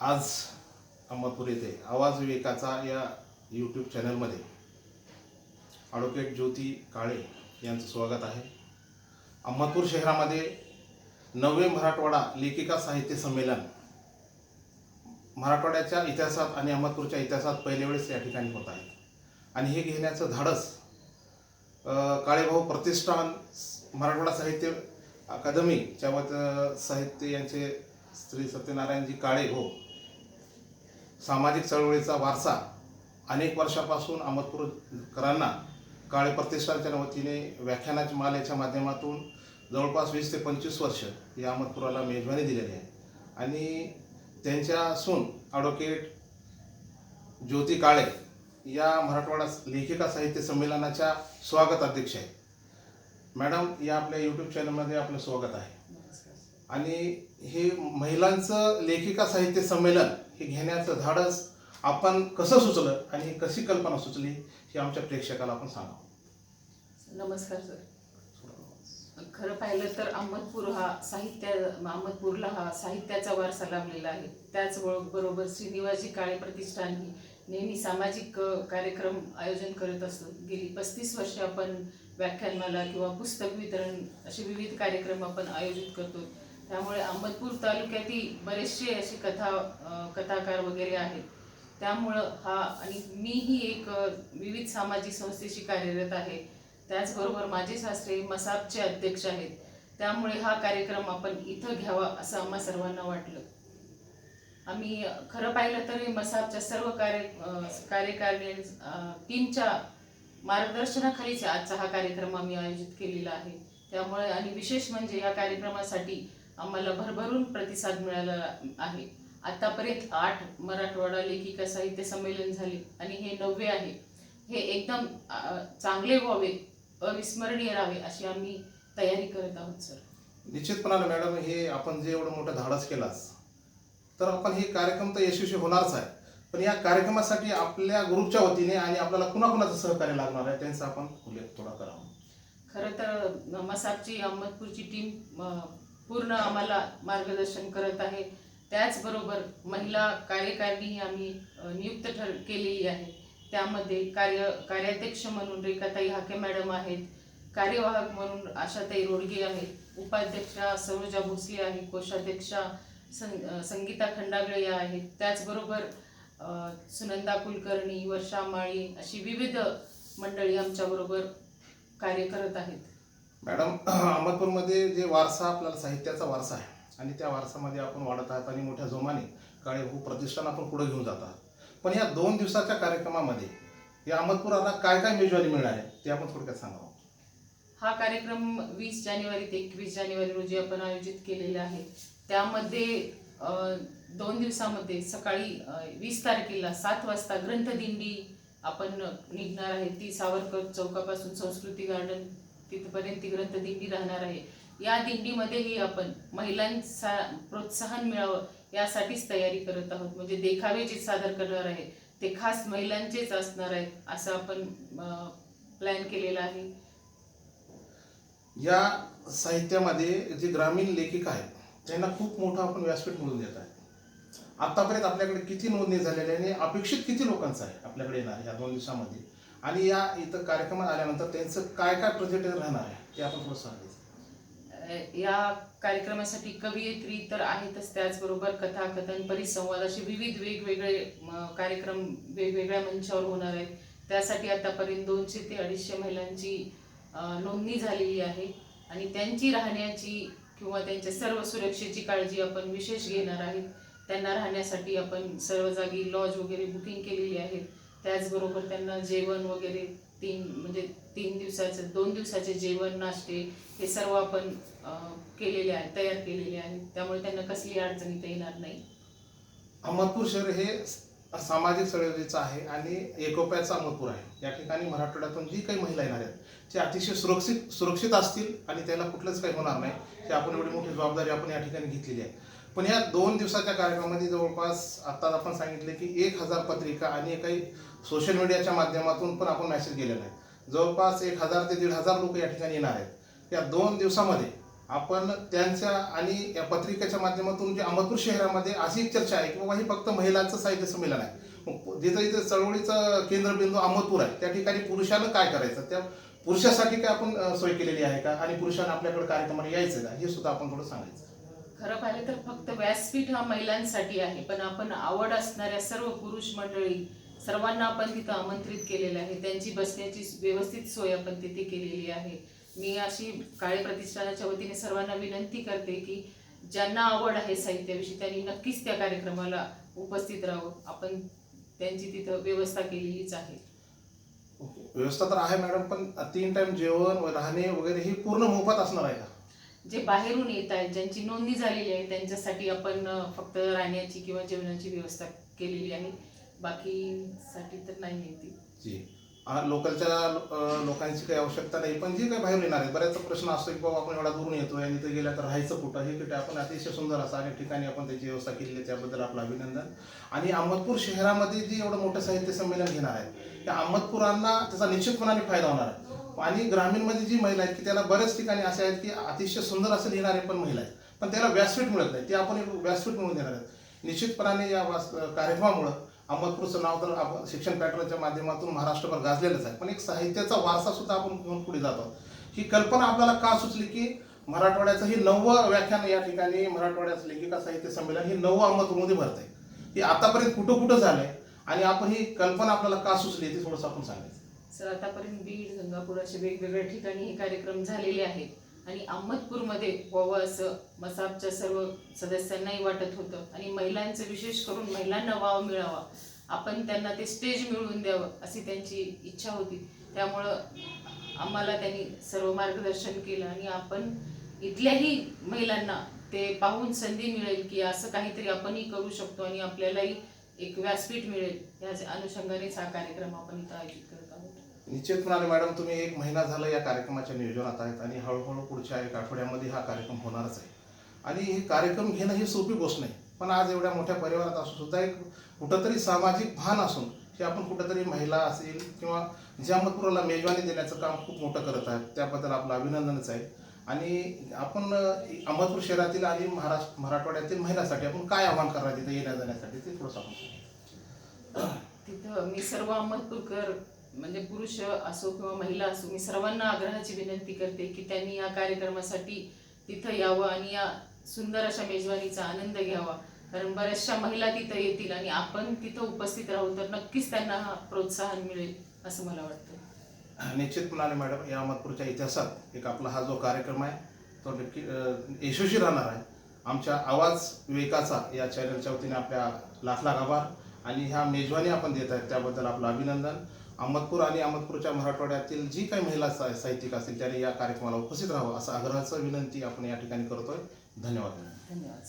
आज अहमदपूर येथे आवाज विवेकाचा या यूट्यूब चॅनलमध्ये ॲडव्होकेट ज्योती काळे यांचं स्वागत आहे. अहमदपूर शहरामध्ये नववे मराठवाडा लेखिका साहित्य संमेलन मराठवाड्याच्या इतिहासात आणि अहमदपूरच्या इतिहासात पहिल्या वेळेस या ठिकाणी होत आहे. आणि हे घेण्याचं धाडस काळेभाऊ प्रतिष्ठान मराठवाडा साहित्य अकादमीच्या वत साहित्य यांचे श्री सत्यनारायणजी काळे हो सामाजिक चळवळीचा वारसा अनेक वर्षापासून अहमदपूरकरांना काळे प्रतिष्ठानच्या वतीने व्याख्यानाची माल याच्या माध्यमातून जवळपास वीस ते पंचवीस वर्ष या अहमदपुराला मेजवानी दिलेली आहे. आणि त्यांच्या सून ॲडव्होकेट ज्योती काळे या मराठवाडा लेखिका साहित्य संमेलनाच्या स्वागत अध्यक्ष आहेत. मॅडम या आपल्या यूट्यूब चॅनलमध्ये आपलं स्वागत आहे. आणि हे महिलांचं लेखिका साहित्य संमेलन हे घेण्याचं धाडस आपण कसं सुचलं आणि कशी कल्पना सुचली हे आमच्या प्रेक्षकाला आपण सांगा नमस्कार सर. खरं पाहिलं तर अहमदपूर हा साहित्य अहमदपूरला हा साहित्याचा वारसा लाभलेला आहे. त्याचबरोबर श्रीनिवाजी काळे प्रतिष्ठान ही नेहमी सामाजिक कार्यक्रम आयोजन करत असतो गेली पस्तीस वर्षे आपण व्याख्यानमाला किंवा पुस्तक वितरण असे विविध कार्यक्रम आपण आयोजित करतो. त्यामुळे अंबतपूर तालुक्यातील बरेचसे असे कथा कथाकार वगैरे आहेत. त्यामुळं हा आणि मीही एक विविध सामाजिक संस्थेशी कार्यरत आहे. त्याचबरोबर माझे सासरे मसापचे अध्यक्ष आहेत. त्यामुळे हा कार्यक्रम आपण इथं घ्यावा असं आम्हा सर्वांना वाटलं. आम्ही खरं पाहिलं तर मसापच्या सर्व कार्य कार्यकारिणी टीमच्या मार्गदर्शनाखालीच आजचा हा कार्यक्रम आम्ही आयोजित केलेला आहे. त्यामुळे आणि विशेष म्हणजे या कार्यक्रमासाठी आम्हाला भरभरून प्रतिसाद मिळाला आहे. आतापर्यंत आठ मराठवाडा लेखिका साहित्य संमेलन झाले आणि हे नववे आहे. हे एकदम चांगले व्हावे अविस्मरणीय राहावे अशी आम्ही तयारी करत आहोत सर. निश्चितपणाने मॅडम हे आपण जे एवढं मोठं धाडस केलास तर आपण हे कार्यक्रम तर यशस्वी होणारच आहे. पण या कार्यक्रमासाठी आपल्या ग्रुपच्या वतीने आणि आपल्याला कुणाकुणाचं सहकार्य लागणार आहे त्यांचा आपण उल्लेख थोडा करावा. खरं तर मसाबची अहमदपूरची टीम पूर्ण आम्हाला मार्गदर्शन करत आहे. त्याचबरोबर महिला कार्यकारिणी आम्ही नियुक्त ठर केलेली आहे. त्यामध्ये कार्य कार्याध्यक्ष म्हणून रेखाताई हाके मॅडम आहेत कार्यवाहक म्हणून आशाताई रोडगे आहेत उपाध्यक्षा सरोजा भोसले आहे कोषाध्यक्षा सं संगीता खंडागळे या आहेत. त्याचबरोबर सुनंदा कुलकर्णी वर्षा माळी अशी विविध मंडळी आमच्याबरोबर कार्य करत आहेत. मॅडम अहमदपूरमध्ये जे वारसा आपल्याला साहित्याचा वारसा आहे आणि त्या वारसामध्ये आपण वाढत आहात आणि मोठ्या जोमाने काळे प्रतिष्ठान आपण पुढे घेऊन जात आहात. पण या दोन दिवसाच्या कार्यक्रमामध्ये या अहमदपुराला काय काय मेजवानी मिळणार आहे ते आपण थोडक्यात सांगावं हा कार्यक्रम वीस जानेवारी ते एकवीस जानेवारी रोजी आपण आयोजित केलेला आहे. त्यामध्ये दोन दिवसामध्ये सकाळी वीस तारखेला सात वाजता ग्रंथदिंडी आपण निघणार आहे. ती सावरकर चौकापासून संस्कृती गार्डन तिथपर्यंत ती ग्रंथदिंडी राहणार आहे. या दिंडीमध्येही आपण महिलांचा प्रोत्साहन मिळावं यासाठीच तयारी करत आहोत. म्हणजे देखावे जे सादर करणार आहे ते खास महिलांचेच असणार आहेत असं आपण प्लॅन केलेला आहे. या साहित्यामध्ये जे ग्रामीण लेखिका आहेत त्यांना खूप मोठं आपण व्यासपीठ मिळून देत आहे. आतापर्यंत आपल्याकडे किती नोंदणी झालेली आहे आणि अपेक्षित किती लोकांचं आहे आपल्याकडे येणार या दोन दिवसामध्ये? आणि या इथं कार्यक्रमात आल्यानंतर त्यांचं काय काय प्रोजेक्ट राहणार आहे ते आपण थोडं सांगायचं. या कार्यक्रमासाठी कवयित्री तर आहेतच त्याचबरोबर कथाकथन परिसंवाद असे विविध वेगवेगळे म, कार्यक्रम वेगवेगळ्या मंचावर होणार आहेत. त्यासाठी आतापर्यंत दोनशे ते अडीचशे महिलांची नोंदणी झालेली आहे. आणि त्यांची राहण्याची किंवा त्यांच्या सर्व सुरक्षेची काळजी आपण विशेष घेणार आहे त्यांना राहण्यासाठी आपण सर्व जागी लॉज वगैरे बुकिंग केलेली आहेत. त्याचबरोबर त्यांना जेवण वगैरे तीन म्हणजे तीन दिवसाचं दोन दिवसाचे जेवण नाश्ते हे सर्व आपण केलेले आहे तयार केलेले आहे. त्यामुळे त्यांना कसली अडचण इथे येणार नाही. अहमदपूर शहर हे सामाजिक चळवळीचं आहे आणि एकोप्याचं अहमदपूर आहे. या ठिकाणी मराठवाड्यातून जी काही महिला येणार आहेत ते अतिशय सुरक्षित सुरक्षित असतील आणि त्याला कुठलंच काही होणार नाही. ते आपण एवढी मोठी जबाबदारी आपण या ठिकाणी घेतलेली आहे. पण या दोन दिवसाच्या कार्यक्रमामध्ये जवळपास आता आपण सांगितले की एक हजार पत्रिका आणि काही सोशल मीडियाच्या माध्यमातून पण आपण मॅसेज केलेला आहे. जवळपास एक हजार ते दीड हजार लोक या ठिकाणी येणार आहेत. या दोन दिवसामध्ये आपण त्यांच्या आणि या पत्रिकेच्या माध्यमातून जे अहमदपूर शहरामध्ये अशी एक चर्चा आहे की बाबा हे फक्त महिलांचं साहित्य संमेलन आहे. मग जिथं इथं चळवळीचं केंद्रबिंदू अहमदपूर आहे त्या ठिकाणी पुरुषानं काय करायचं? त्या पुरुषासाठी काय आपण सोय केलेली आहे का? आणि पुरुषांना आपल्याकडे कार्यक्रमाला यायचं का? हे सुद्धा आपण थोडं सांगायचं. खरं पाहिलं तर फक्त व्यासपीठ हा महिलांसाठी आहे पण आपण आवड असणाऱ्या सर्व पुरुष मंडळी सर्वांना आपण तिथं आमंत्रित केलेलं आहे. त्यांची बसण्याची व्यवस्थित सोय आपण तिथे केलेली आहे. मी अशी काळे प्रतिष्ठानाच्या वतीने सर्वांना विनंती करते की ज्यांना आवड आहे साहित्याविषयी त्यांनी नक्कीच त्या कार्यक्रमाला उपस्थित राहावं. आपण त्यांची तिथं व्यवस्था केलेलीच आहे. व्यवस्था तर आहे मॅडम पण तीन टाइम जेवण राहणे वगैरे हे पूर्ण मोफत असणार आहे जे बाहेरून येत आहेत ज्यांची नोंदणी झालेली आहे त्यांच्यासाठी आपण फक्त राहण्याची किंवा जेवणाची व्यवस्था केलेली आहे. बाकीसाठी तर नाही आहे ती. जी. लोकलच्या लोकांची काही आवश्यकता नाही पण जे काही बाहेरून येणार आहे बऱ्याचसा प्रश्न असतो की बाबा आपण एवढा दुरून येतोय आणि तिथे गेल्या तर राहायचं कुठं? हे कुठे? आपण अतिशय सुंदर असा अनेक ठिकाणी आपण त्याची व्यवस्था केलेली आहे त्याबद्दल आपलं अभिनंदन. आणि अहमदपूर शहरामध्ये जे एवढं मोठं साहित्य संमेलन घेणार आहे त्या अहमदपुरांना त्याचा निश्चितपणाने फायदा होणार आहे. आणि ग्रामीणमध्ये जी महिला आहेत की त्याला बऱ्याच ठिकाणी असे आहेत की अतिशय सुंदर असं लिहिणारे पण महिला आहेत. पण त्याला व्यासपीठ मिळत नाही. ते आपण एक व्यासपीठ मिळून देणार आहेत. निश्चितपणाने या वास कार्यक्रमामुळं अहमदपूरचं नाव तर आपण शिक्षण पॅटर्नच्या माध्यमातून महाराष्ट्रभर गाजलेलंच आहे. पण एक साहित्याचा वारसा सुद्धा आपण घेऊन पुढे जातो. ही कल्पना आपल्याला का सुचली की मराठवाड्याचं हे नववं व्याख्यान या ठिकाणी मराठवाड्याचं लेखिका साहित्य संमेलन हे नववं अहमदपूरमध्ये भरत आहे हे आतापर्यंत कुठं कुठं झालंय आणि आपण ही कल्पना आपल्याला का सुचली ते थोडंसं आपण सांगायचं. सर आतापर्यंत बीड गंगापूर असे वेगवेगळ्या ठिकाणी हे कार्यक्रम झालेले आहेत. आणि अहमदपूरमध्ये व्हावं असं मसाबच्या सर्व सदस्यांनाही वाटत होतं. आणि महिलांचं विशेष करून महिलांना वाव मिळावा. आपण त्यांना ते स्टेज मिळवून द्यावं अशी त्यांची इच्छा होती. त्यामुळं आम्हाला त्यांनी सर्व मार्गदर्शन केलं आणि आपण इथल्याही महिलांना ते पाहून संधी मिळेल की असं काहीतरी आपणही करू शकतो आणि आपल्यालाही एक व्यासपीठ मिळेल. याच अनुषंगानेच हा कार्यक्रम आपण इथं आयोजित करतो निश्चितपणाने मॅडम तुम्ही एक महिना झालं या कार्यक्रमाच्या नियोजनात आहेत आणि हळूहळू पुढच्या एक आठवड्यामध्ये हा कार्यक्रम होणारच आहे. आणि हे कार्यक्रम घेणं ही सोपी गोष्ट नाही पण आज एवढ्या मोठ्या परिवारात असून सुद्धा एक कुठंतरी सामाजिक भान असून की आपण कुठंतरी महिला असेल किंवा जहामतपुराला मेजवानी देण्याचं काम खूप मोठं करत आहेत त्याबद्दल आपलं अभिनंदनच आहे. आणि आपण अहमदपूर शहरातील आणि महाराष्ट्र मराठवाड्यातील महिलांसाठी आपण काय आव्हान करणार तिथे येण्या जाण्यासाठी? ते थोडंसं आपण तिथं मी सर्व अहमदपूरकर म्हणजे पुरुष असो किंवा महिला असो मी सर्वांना आग्रहाची विनंती करते की त्यांनी या कार्यक्रमासाठी तिथं यावं आणि या सुंदर अशा मेजवानीचा आनंद घ्यावा. कारण बऱ्याचशा महिला तिथं येतील आणि आपण तिथं उपस्थित राहू तर नक्कीच त्यांना हा प्रोत्साहन मिळेल असं मला वाटतं. निश्चितपणाने मॅडम या अहमदपूरच्या इतिहासात एक आपला हा जो कार्यक्रम आहे तो नक्की यशस्वी राहणार आहे. आमच्या आवाज विवेकाचा या चॅनलच्या वतीने आपल्या लाख लाख आभार. आणि ह्या मेजवानी आपण देत आहेत त्याबद्दल आपलं अभिनंदन. अहमदपूर आणि अहमदपूरच्या मराठवाड्यातील जी काही महिला सा- साहित्यिक असतील त्यांनी या कार्यक्रमाला उपस्थित राहावं असं आग्रहाचं विनंती आपण या ठिकाणी करतोय. धन्यवाद. धन्यवाद